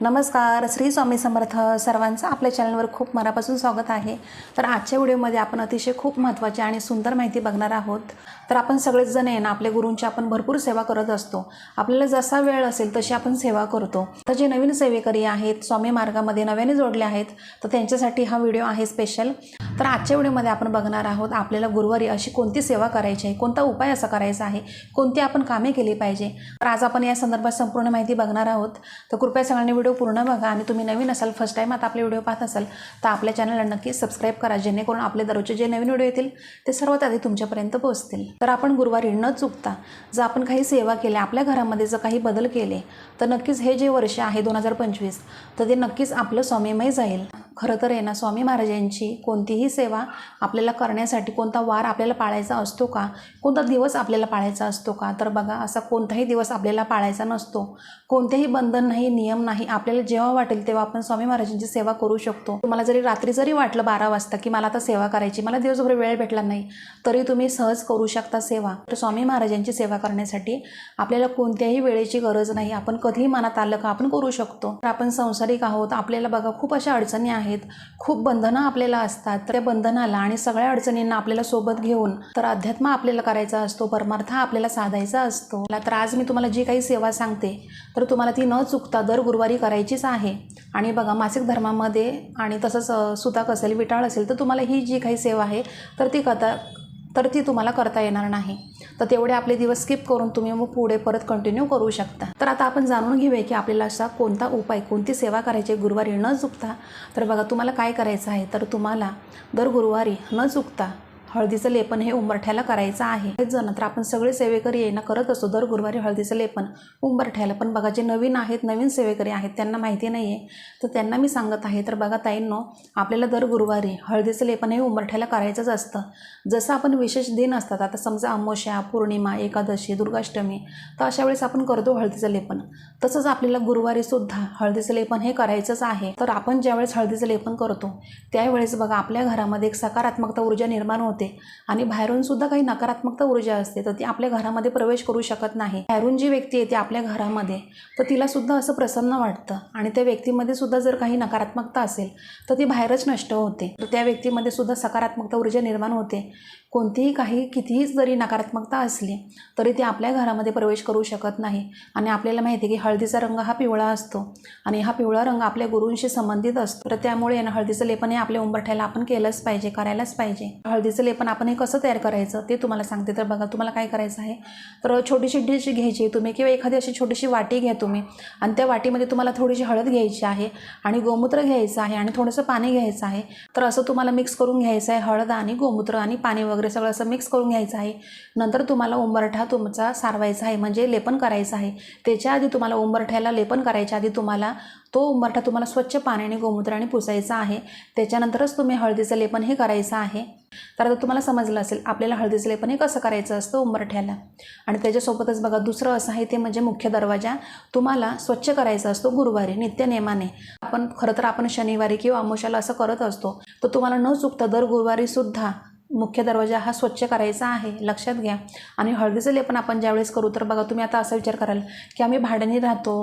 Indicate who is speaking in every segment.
Speaker 1: नमस्कार श्री स्वामी समर्थ सर्वांचं आपल्या चॅनलवर खूप मनापासून स्वागत आहे. तर आजच्या व्हिडिओमध्ये आपण अतिशय खूप महत्त्वाची आणि सुंदर माहिती बघणार आहोत. तर आपण सगळेच जण आहे ना आपल्या गुरूंची आपण भरपूर सेवा करत असतो. आपल्याला जसा वेळ असेल तशी आपण सेवा करतो. तर जे नवीन सेवेकरी आहेत स्वामी मार्गामध्ये नव्याने जोडले आहेत तर त्यांच्यासाठी हा व्हिडिओ आहे स्पेशल तर आजच्या व्हिडिओमध्ये आपण बघणार आहोत आपल्याला गुरुवारी अशी कोणती सेवा करायची आहे कोणता उपाय असा करायचा आहे कोणती आपण कामे केली पाहिजे. तर आज आपण या संदर्भात संपूर्ण माहिती बघणार आहोत. तर कृपया सगळ्यांनी व्हिडिओ पूर्ण बघा आणि तुम्ही नवीन असाल फर्स्ट टाईम आता आपले व्हिडिओ पाहत असाल तर आपल्या चॅनलला नक्की सबस्क्राईब करा जेणेकरून आपले दररोजचे जे नवीन व्हिडिओ येतील ते सर्वात आधी तुमच्यापर्यंत पोहोचतील. तर आपण गुरुवारी न चुकता जर आपण काही सेवा केल्या आपल्या घरामध्ये जर काही बदल केले तर नक्कीच हे जे वर्ष आहे दोन हजार पंचवीस तर ते नक्कीच आपलं स्वामीमय जाईल. खरं तर आहे ना स्वामी महाराजांची कोणतीही सेवा आपल्याला करण्यासाठी कोणता वार आपल्याला पाळायचा असतो का? कोणता दिवस आपल्याला पाळायचा असतो का? तर बघा असा कोणताही दिवस आपल्याला पाळायचा नसतो. कोणतेही बंधन नाही नियम नाही आपल्याला जेव्हा वाटेल तेव्हा आपण स्वामी महाराजांची सेवा करू शकतो. तुम्हाला जरी रात्री जरी वाटलं बारा वाजता की मला आता सेवा करायची मला दिवसभर वेळ भेटला नाही तरी तुम्ही सहज करू शकता सेवा. तर स्वामी महाराजांची सेवा करण्यासाठी आपल्याला कोणत्याही वेळेची गरज नाही. आपण कधीही मनात आलं का आपण करू शकतो. तर आपण संसारिक आहोत. आपल्याला बघा खूप अशा अडचणी आहेत. आहेत. खूप बंधनं आपल्याला असतात. त्या बंधनाला आणि सगळ्या अडचणींना आपल्याला सोबत घेऊन तर अध्यात्म आपल्याला करायचा असतो. परमार्थ आपल्याला साधायचा असतो. तर आज मी तुम्हाला जी काही सेवा सांगते तर तुम्हाला ती न चुकता दर गुरुवारी करायचीच आहे. आणि बघा मासिक धर्मामध्ये आणि तसंच सुताक असेल विटाळ असेल तर तुम्हाला ही जी काही सेवा आहे तर ती करता तर ती तुम्हाला करता येणार नाही. तर तेवढे आपले दिवस स्किप करून तुम्ही मग पुढे परत कंटिन्यू करू शकता. तर आता आपण जाणून घेऊया की आपल्याला असा कोणता उपाय कोणती सेवा करायची आहे गुरुवारी न चुकता. तर बघा तुम्हाला काय करायचं आहे? तर तुम्हाला दर गुरुवारी न चुकता हळदीचं लेपन हे उंबरठ्याला करायचं आहे. हेच जण तर आपण सगळे सेवेकरी आहे ना करत असतो दर गुरुवारी हळदीचं लेपन उंबरठ्याला. पण बघा जे नवीन आहेत नवीन सेवेकरी आहेत त्यांना माहिती नाही आहे तर त्यांना मी सांगत आहे तर बघा ताईंनो आपल्याला दर गुरुवारी हळदीचं लेपन हे उंबरठ्याला करायचंच असतं. जसं आपण विशेष दिन असतात आता समजा अमावस्या पौर्णिमा एकादशी दुर्गाष्टमी तर अशा वेळेस आपण करतो हळदीचं लेपन. तसंच आपल्याला गुरुवारीसुद्धा हळदीचं लेपन हे करायचंच आहे. तर आपण ज्यावेळेस हळदीचं लेपन करतो त्यावेळेस बघा आपल्या घरामध्ये एक सकारात्मकता ऊर्जा निर्माण होते. आणि बाहेरून सुद्धा काही नकारात्मकता ऊर्जा असते तर ती आपल्या घरामध्ये प्रवेश करू शकत नाही. बाहेरून जी व्यक्ती येते आपल्या घरामध्ये तर तिला सुद्धा असं प्रसन्न वाटतं. आणि त्या व्यक्तीमध्ये सुद्धा जर काही नकारात्मकता असेल तर ती बाहेरच नष्ट होते. तर त्या व्यक्तीमध्ये सुद्धा सकारात्मकता ऊर्जा निर्माण होते. कोणतीही काही कितीही जरी नकारात्मकता असली तरी ती आपल्या घरामध्ये प्रवेश करू शकत नाही. आणि आपल्याला माहिती आहे की हळदीचा रंग हा पिवळा असतो. आणि हा पिवळा रंग आपल्या गुरूंशी संबंधित असतो. तर त्यामुळे ना हळदीचं लेपन हे आपल्या उंबरठ्याला आपण केलंच पाहिजे करायलाच पाहिजे. हळदीचं लेपन आपण हे कसं तयार करायचं ते तुम्हाला सांगते. तर बघा तुम्हाला काय करायचं आहे? तर छोटीशी डिश घ्यायची तुम्ही किंवा एखादी अशी छोटीशी वाटी घ्या तुम्ही. आणि त्या वाटीमध्ये तुम्हाला थोडीशी हळद घ्यायची आहे आणि गोमूत्र घ्यायचं आहे आणि थोडंसं पाणी घ्यायचं आहे. तर असं तुम्हाला मिक्स करून घ्यायचं आहे हळद आणि गोमूत्र आणि पाणी वगैरे सगळं असं मिक्स करून घ्यायचं आहे. नंतर तुम्हाला उंबरठा तुमचा सारवायचा आहे. म्हणजे लेपन करायचं आहे. त्याच्या आधी तुम्हाला उंबरठ्याला लेपन करायच्या आधी तुम्हाला तो उंबरठा तुम्हाला स्वच्छ पाण्याने गोमूत्राने पुसायचा आहे. त्याच्यानंतरच तुम्ही हळदीचं लेपन हे करायचं आहे. तर आता तुम्हाला समजलं असेल आपल्याला हळदीचं लेपन हे कसं करायचं असतं उंबरठ्याला? आणि त्याच्यासोबतच बघा दुसरं असं आहे ते म्हणजे मुख्य दरवाजा. तुम्हाला स्वच्छ करायचा असतो गुरुवारी नित्यनेमाने. आपण खरं तर आपण शनिवारी किंवा अमोशाला असं करत असतो. तर तुम्हाला न चुकता दर गुरुवारी सुद्धा मुख्य दरवाजा हा स्वच्छ करायचा आहे लक्षात घ्या. आणि हळदीचं लेपन आपण ज्यावेळेस करू तर बघा तुम्ही आता असा विचार कराल की आम्ही भाड्याने राहतो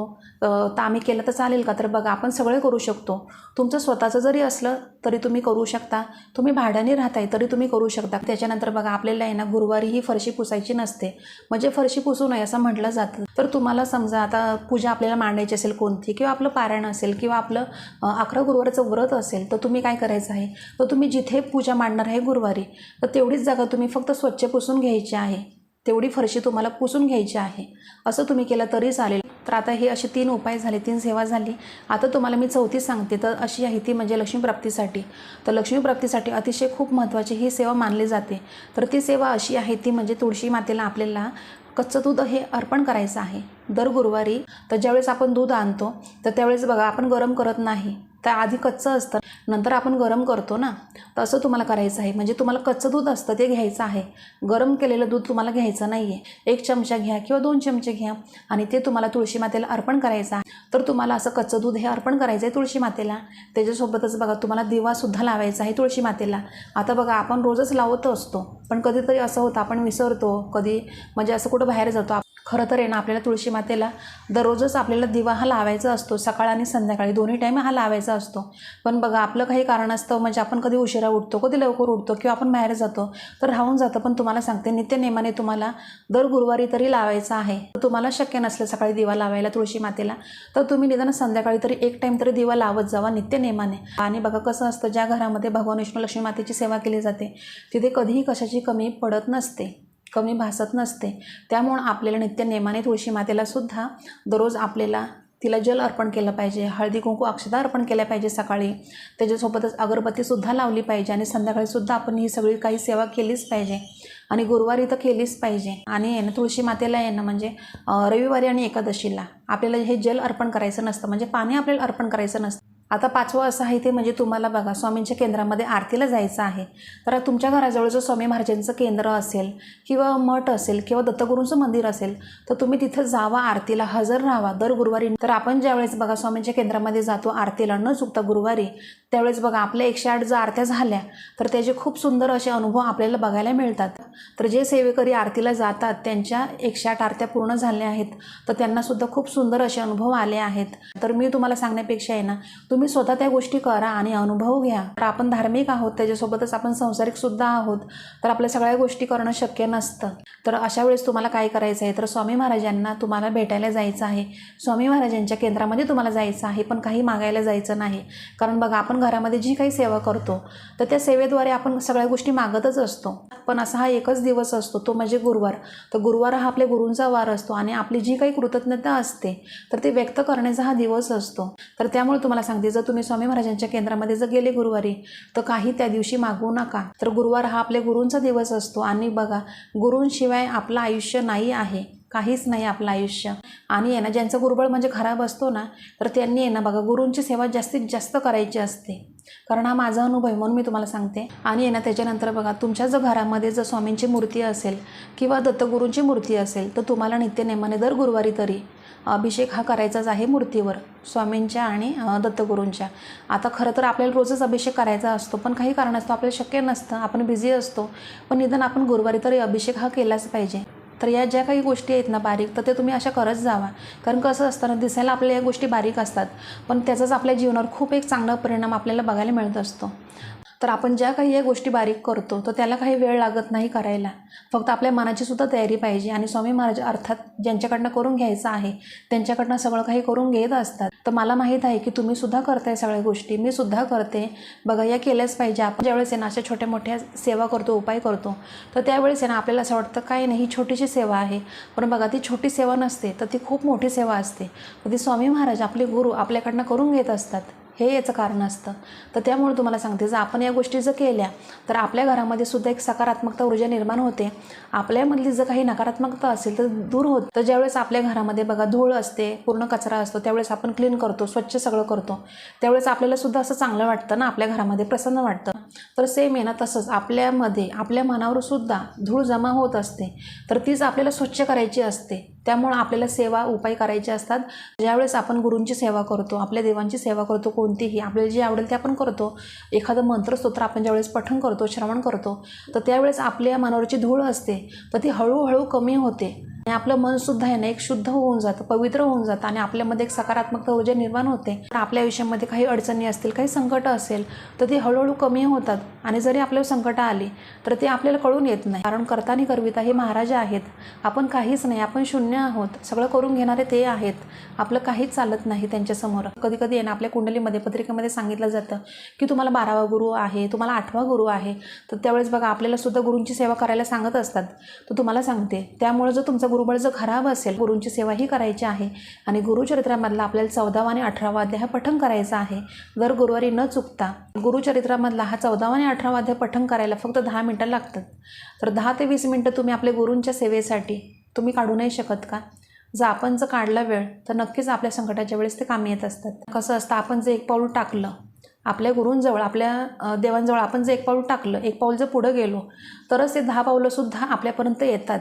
Speaker 1: तर आम्ही केलं तर चालेल का? तर बघा आपण सगळे करू शकतो. तुमचं स्वतःचं जरी असलं तरी तुम्ही करू शकता. तुम्ही भाड्याने राहताय तरी तुम्ही करू शकता. त्याच्यानंतर बघा आपल्याला आहे ना गुरुवारी ही फरशी पुसायची नसते. म्हणजे फरशी पुसू नये असं म्हटलं जातं. तर तुम्हाला समजा आता पूजा आपल्याला मांडायची असेल कोणती किंवा आपलं पारायण असेल किंवा आपलं अकरा गुरुवारचं व्रत असेल तर तुम्ही काय करायचं आहे? तर तुम्ही जिथे पूजा मांडणार आहे गुरुवारी तर तेवढीच जागा तुम्ही फक्त स्वच्छ पुसून घ्यायची आहे. तेवढी फरशी तुम्हाला पुसून घ्यायची आहे. असं तुम्ही केलं तरी चालेल. तर आता हे असे तीन उपाय झाले तीन सेवा झाली. आता तुम्हाला मी चौथी सांगते. तर अशी आहे ती म्हणजे लक्ष्मीप्राप्तीसाठी तर लक्ष्मीप्राप्तीसाठी अतिशय खूप महत्त्वाची ही सेवा मानली जाते. तर ती सेवा अशी आहे ती म्हणजे तुळशी मातेला आपल्याला कच्चं दूध हे अर्पण करायचं आहे. दर गुरुवारी तर ज्यावेळेस आपण दूध आणतो तर त्यावेळेस बघा आपण गरम करत नाही. तर आधी कच्चं असतं. नंतर आपण गरम करतो ना तसं तुम्हाला करायचं आहे. म्हणजे तुम्हाला कच्चं दूध असतं ते घ्यायचं आहे. गरम केलेलं दूध तुम्हाला घ्यायचं नाही आहे एक चमचा घ्या किंवा दोन चमचे घ्या आणि ते तुम्हाला तुळशी मातेला अर्पण करायचं आहे. तर तुम्हाला असं कच्चं दूध हे अर्पण करायचं आहे तुळशी मातेला. त्याच्यासोबतच बघा तुम्हाला दिवासुद्धा लावायचा आहे तुळशी मातेला. आता बघा आपण रोजच लावत असतो. पण कधीतरी असं होतं आपण विसरतो. कधी म्हणजे असं कुठं बाहेर जातो खरं तर आहे ना आपल्याला तुळशी मातेला दररोजच आपल्याला दिवा हा लावायचा असतो सकाळ आणि संध्याकाळी. दोन्ही टाईम हा लावायचा असतो. पण बघा आपलं काही कारण असतं म्हणजे आपण कधी उशिरा उठतो कधी लवकर उठतो किंवा आपण बाहेर जातो तर राहून जातं. पण तुम्हाला सांगते नित्यनेमाने तुम्हाला दर गुरुवारी तरी लावायचा आहे. तुम्हाला शक्य नसलं सकाळी दिवा लावायला तुळशी मातेला तर तुम्ही निदान संध्याकाळी तरी एक टाईम तरी दिवा लावत जावा नित्यनेमाने आणि बघा कसं असतं ज्या घरामध्ये भगवान विष्णू लक्ष्मी मातेची सेवा केली जाते तिथे कधीही कशाची कमी पडत नसते. कमी भासत नसते. त्यामुळं आपल्याला नित्य नेमाने तुळशी मातेला सुद्धा दररोज आपल्याला तिला जल अर्पण केलं पाहिजे. हळदी कुंकू अक्षता अर्पण केल्या पाहिजे सकाळी. त्याच्यासोबतच अगरबत्तीसुद्धा लावली पाहिजे आणि संध्याकाळीसुद्धा आपण ही सगळी काही सेवा केलीच पाहिजे. आणि गुरुवारी तर केलीच पाहिजे. आणि आहे ना तुळशी मातेला आहे ना म्हणजे रविवारी आणि एकादशीला आपल्याला हे जल अर्पण करायचं नसतं. म्हणजे पाणी आपल्याला अर्पण करायचं नसतं. आता पाचवं असं आहे ते म्हणजे तुम्हाला बघा स्वामींच्या केंद्रामध्ये आरतीला जायचं आहे. तर तुमच्या घराजवळ जर स्वामी महाराजांचं केंद्र असेल किंवा मठ असेल किंवा दत्तगुरूंचं मंदिर असेल तर तुम्ही तिथं जावा आरतीला हजर राहावा. दर गुरुवारी तर आपण ज्यावेळेस बघा स्वामींच्या केंद्रामध्ये जातो आरतीला न चुकता गुरुवारी त्यावेळेस बघा आपल्या एकशे आठ जर आरत्या झाल्या तर त्याचे खूप सुंदर असे अनुभव आपल्याला बघायला मिळतात. तर जे सेवेकरी आरतीला जातात त्यांच्या एकशे आठ आरत्या पूर्ण झाल्या आहेत तर त्यांनासुद्धा खूप सुंदर असे अनुभव आले आहेत. तर मी तुम्हाला सांगण्यापेक्षा आहे ना तुम्ही तुम्ही स्वतः त्या गोष्टी करा आणि अनुभव घ्या. तर आपण धार्मिक आहोत त्याच्यासोबतच आपण संसारिकसुद्धा आहोत तर आपल्या सगळ्या गोष्टी करणं शक्य नसतं. तर अशा वेळेस तुम्हाला काय करायचं आहे? तर स्वामी महाराजांना तुम्हाला भेटायला जायचं आहे. स्वामी महाराजांच्या केंद्रामध्ये तुम्हाला जायचं आहे पण काही मागायला जायचं नाही. कारण बघा आपण घरामध्ये जी काही सेवा करतो तर त्या सेवेद्वारे आपण सगळ्या गोष्टी मागतच असतो. पण असा हा एकच दिवस असतो तो म्हणजे गुरुवार. तर गुरुवार हा आपल्या गुरूंचा वार असतो आणि आपली जी काही कृतज्ञता असते तर ते व्यक्त करण्याचा हा दिवस असतो. तर त्यामुळे तुम्हाला सांगते जर तुम्ही स्वामी महाराजांच्या केंद्रामध्ये जर गेले गुरुवारी तर काही त्या दिवशी मागवू नका. तर गुरुवार हा आपल्या गुरूंचा दिवस असतो. आणि बघा गुरूंशिवाय आपलं आयुष्य नाही आहे. काहीच नाही आपलं आयुष्य. आणि आहे ना ज्यांचं गुरुबळ म्हणजे खराब असतो ना तर त्यांनी आहे ना बघा गुरूंची सेवा जास्तीत जास्त करायची असते. कारण हा माझा अनुभव आहे म्हणून मी तुम्हाला सांगते. आणि आहे ना त्याच्यानंतर बघा तुमच्या जर घरामध्ये जर स्वामींची मूर्ती असेल किंवा दत्तगुरूंची मूर्ती असेल तर तुम्हाला नित्यनेमाने दर गुरुवारी तरी अभिषेक हा करायचाच आहे मूर्तीवर स्वामींच्या आणि दत्तगुरूंच्या. आता खरं तर आपल्याला रोजच अभिषेक करायचा असतो पण काही कारणास्तव आपल्याला शक्य नसतं आपण बिझी असतो. पण निदान आपण गुरुवारी तरी अभिषेक हा केलाच पाहिजे. तर या ज्या काही गोष्टी आहेत ना बारीक तर ते तुम्ही अशा करत जावा. कारण कसं असतं ना दिसायला आपल्या या गोष्टी बारीक असतात पण त्याचाच आपल्या जीवनावर खूप एक चांगला परिणाम आपल्याला बघायला मिळत असतो. तर आपण ज्या काही या गोष्टी बारीक करतो तर त्याला काही वेळ लागत नाही करायला. फक्त आपल्या मनाची सुद्धा तयारी पाहिजे. आणि स्वामी महाराज अर्थात ज्यांच्याकडनं करून घ्यायचं आहे त्यांच्याकडनं सगळं काही करून घेत असतात. तर मला माहीत आहे की तुम्ही सुद्धा करताय सगळ्या गोष्टी. मी सुद्धा करते. बघा या केल्याच पाहिजे. आपण ज्यावेळेस आहे ना अशा छोट्या मोठ्या सेवा करतो उपाय करतो तर त्यावेळेस आहे ना आपल्याला असं वाटतं काय नाही ही छोटीशी सेवा आहे. पण बघा ती छोटी सेवा नसते तर ती खूप मोठी सेवा असते. तर ती स्वामी महाराज आपले गुरु आपल्याकडनं करून घेत असतात. हे याचं कारण असतं. तर त्यामुळे तुम्हाला सांगते जर आपण या गोष्टी जर केल्या तर आपल्या घरामध्ये सुद्धा एक सकारात्मकता ऊर्जा निर्माण होते. आपल्यामधली जर काही नकारात्मकता असेल तर दूर होत. तर ज्यावेळेस आपल्या घरामध्ये बघा धूळ असते पूर्ण कचरा असतो त्यावेळेस आपण क्लीन करतो स्वच्छ सगळं करतो. त्यावेळेस आपल्याला सुद्धा असं चांगलं वाटतं ना आपल्या घरामध्ये प्रसन्न वाटतं. तर सेम आहे ना तसंच. आपल्यामध्ये आपल्या मनावर सुद्धा धूळ जमा होत असते. तर तीच आपल्याला स्वच्छ करायची असते. त्यामुळं आपल्याला सेवा उपाय करायचे असतात. ज्यावेळेस आपण गुरूंची सेवा करतो आपल्या देवांची सेवा करतो कोणतीही आपल्याला जे आवडेल ते आपण करतो. एखादं मंत्रस्तोत्र आपण ज्यावेळेस पठण करतो श्रवण करतो तर त्यावेळेस आपल्या मनावरची धूळ असते तर ती हळूहळू कमी होते. आणि आपलं मनसुद्धा आहे ना एक शुद्ध होऊन जातं पवित्र होऊन जातं आणि आपल्यामध्ये एक सकारात्मक ऊर्जा निर्माण होते. तर आपल्या आयुष्यामध्ये काही अडचणी असतील काही संकट असेल तर ती हळूहळू कमी होतात. आणि जरी आपल्याला संकट आली तर ते आपल्याला कळून येत नाही. कारण करतानी करविता हे महाराजा आहेत. आपण काहीच नाही आपण शून्य आहोत. सगळं करून घेणारे ते आहेत. आपलं काहीच चालत नाही त्यांच्यासमोर. कधी कधी आहे ना आपल्या कुंडलीमध्ये पत्रिकेमध्ये सांगितलं जातं की तुम्हाला बारावा गुरु आहे तुम्हाला आठवा गुरु आहे. तर त्यावेळेस बघा आपल्याला सुद्धा गुरूंची सेवा करायला सांगत असतात. तर तुम्हाला सांगते त्यामुळे जर तुमचा गुरुबळ जर खराब असेल गुरूंची सेवाही करायची आहे आणि गुरुचरित्रामधला आपल्याला चौदावा आणि अठरावा अध्याय हा पठण करायचा आहे. दर गुरुवारी न चुकता गुरुचरित्रामधला हा चौदावा आणि अठरावा अध्याय पठण करायला फक्त दहा मिनटं लागतात. तर दहा ते वीस मिनटं तुम्ही आपल्या गुरूंच्या सेवेसाठी तुम्ही काढू नाही शकत का? जर आपण जर काढला वेळ तर नक्कीच आपल्या संकटाच्या वेळेस ते कामी येत असतात. कसं असतं आपण जे एक पाऊल टाकलं आपल्या गुरूंजवळ आपल्या देवांजवळ आपण जे एक पाऊल टाकलं एक पाऊल जर पुढं गेलो तरच ते दहा पावलंसुद्धा आपल्यापर्यंत येतात.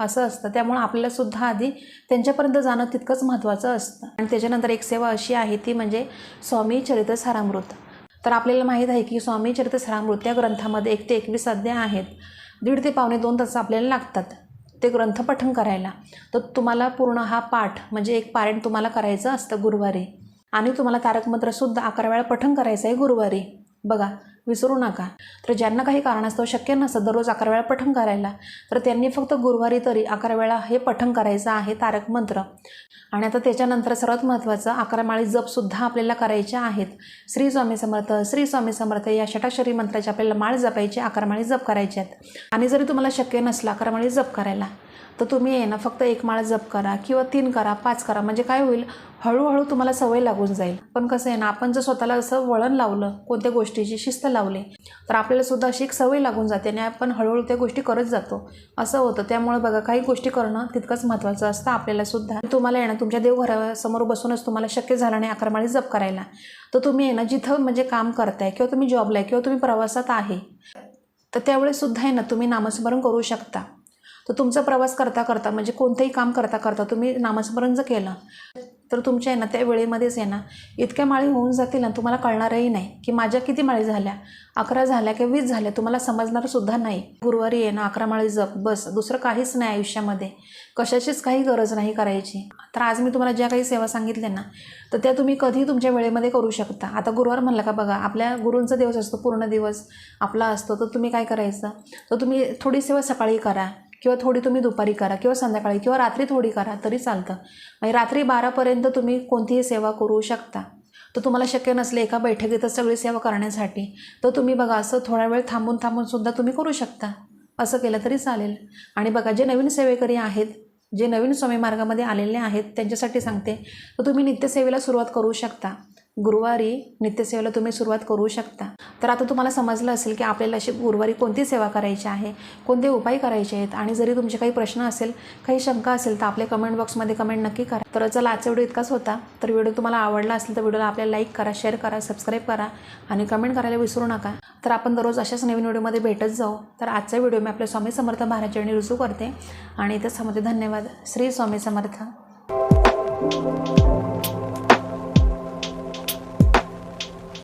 Speaker 1: असं असतं. त्यामुळं आपल्याला सुद्धा आधी त्यांच्यापर्यंत जाणं तितकंच महत्त्वाचं असतं. आणि त्याच्यानंतर एक सेवा अशी आहे ती म्हणजे स्वामी चरित्र सारामृत. तर आपल्याला माहीत आहे की स्वामी चरित्र सारामृत या ग्रंथामध्ये एक ते एकवीस अध्याय आहेत. दीड ते पावणे दोन तास आपल्याला लागतात ते ग्रंथ पठण करायला. तर तुम्हाला पूर्ण हा पाठ म्हणजे एक पारायण तुम्हाला करायचं असतं गुरुवारी. आणि तुम्हाला तारकमंत्रसुद्धा अकरा वेळा पठण करायचं आहे गुरुवारी. बघा विसरू नका. तर ज्यांना काही कारणास्तव शक्य नसतं दररोज अकरा वेळा पठण करायला तर त्यांनी फक्त गुरुवारी तरी अकरा वेळा हे पठण करायचं आहे तारक मंत्र. आणि आता त्याच्यानंतर सर्वात महत्त्वाचं अकरा माळी जपसुद्धा आपल्याला करायचे आहेत. श्री स्वामी समर्थ श्री स्वामी समर्थ या षटाक्षरी मंत्राची आपल्याला माळ जपायची अकरा माळी जप करायचे आहेत. आणि जरी तुम्हाला शक्य नसलं अकरा माळी जप करायला तर तुम्ही आहे ना फक्त एक माळ जप करा किंवा तीन करा पाच करा म्हणजे काय होईल? हळूहळू तुम्हाला सवय लागून जाईल. पण कसं आहे ना आपण जर स्वतःला असं वळण लावलं कोणत्या गोष्टीची शिस्त लावले. तर आपल्याला सुद्धा अशी एक सवय लागून जाते आणि आपण हळूहळू त्या गोष्टी करत जातो. असं होतं. त्यामुळे बघा काही गोष्टी करणं तितकंच महत्त्वाचं असतं आपल्याला सुद्धा. तुम्हाला येणं तुमच्या देवघरासमोर बसूनच तुम्हाला शक्य झालं नाही अकरामाळी जप करायला. तर तुम्ही येणं ना जिथं म्हणजे काम करताय किंवा तुम्ही जॉबला आहे किंवा तुम्ही प्रवासात आहे तर त्यावेळेस सुद्धा आहे ना तुम्ही नामस्मरण करू शकता. तर तुमचा प्रवास करता करता म्हणजे कोणतंही काम करता करता तुम्ही नामस्मरण जर केलं तर तुमच्या आहे ना त्या वेळेमध्येच आहे ना इतक्या माळी होऊन जातील ना तुम्हाला कळणारही नाही की माझ्या किती माळी झाल्या. अकरा झाल्या किंवा वीस झाल्या तुम्हाला समजणारसुद्धा नाही. गुरुवारी आहे ना अकरा माळी जप बस दुसरं काहीच नाही आयुष्यामध्ये. कशाचीच काही गरज नाही करायची. तर आज मी तुम्हाला ज्या काही सेवा सांगितल्या ना तर त्या तुम्ही कधी तुमच्या वेळेमध्ये करू शकता. आता गुरुवार म्हणलं का बघा आपल्या गुरूंचा दिवस असतो पूर्ण दिवस आपला असतो तर तुम्ही काय करायचं? तर तुम्ही थोडी सेवा सकाळी करा. किंवा थोडी तुम्ही दुपारी करा किंवा संध्याकाळी किंवा रात्री थोडी करा तरी चालतं. म्हणजे रात्री बारापर्यंत तुम्ही कोणतीही सेवा करू शकता. तर तुम्हाला शक्य नसले एका बैठकीतच सगळी सेवा करण्यासाठी तर तुम्ही बघा असं थोडा वेळ थांबून थांबून सुद्धा तुम्ही करू शकता. असं केलं तरी चालेल. आणि बघा जे नवीन सेवेकरी आहेत जे नवीन स्वामी मार्गामध्ये आलेले आहेत त्यांच्यासाठी सांगते तर तुम्ही नित्यसेवेला सुरुवात करू शकता. गुरुवारी नित्यसेवेला तुम्ही सुरुवात करू शकता. तर आता तुम्हाला समजलं असेल की आपल्याला अशी गुरुवारी कोणती सेवा करायची आहे कोणते उपाय करायचे आहेत आणि जरी तुमचे काही प्रश्न असेल काही शंका असेल तर आपल्या कमेंट बॉक्समध्ये कमेंट नक्की करा. तर चला आजचा व्हिडिओ इतकाच होता तर व्हिडिओ तुम्हाला आवडला असेल तर व्हिडिओला आपल्याला लाईक करा शेअर करा सबस्क्राईब करा आणि कमेंट करायला विसरू नका. तर आपण दररोज अशाच नवीन व्हिडिओमध्ये भेटत जाऊ. तर आजचा व्हिडिओ मी आपल्या स्वामी समर्थ महाराजांनी रुजू करते आणि त्याच्यामध्ये धन्यवाद. श्री स्वामी समर्थ.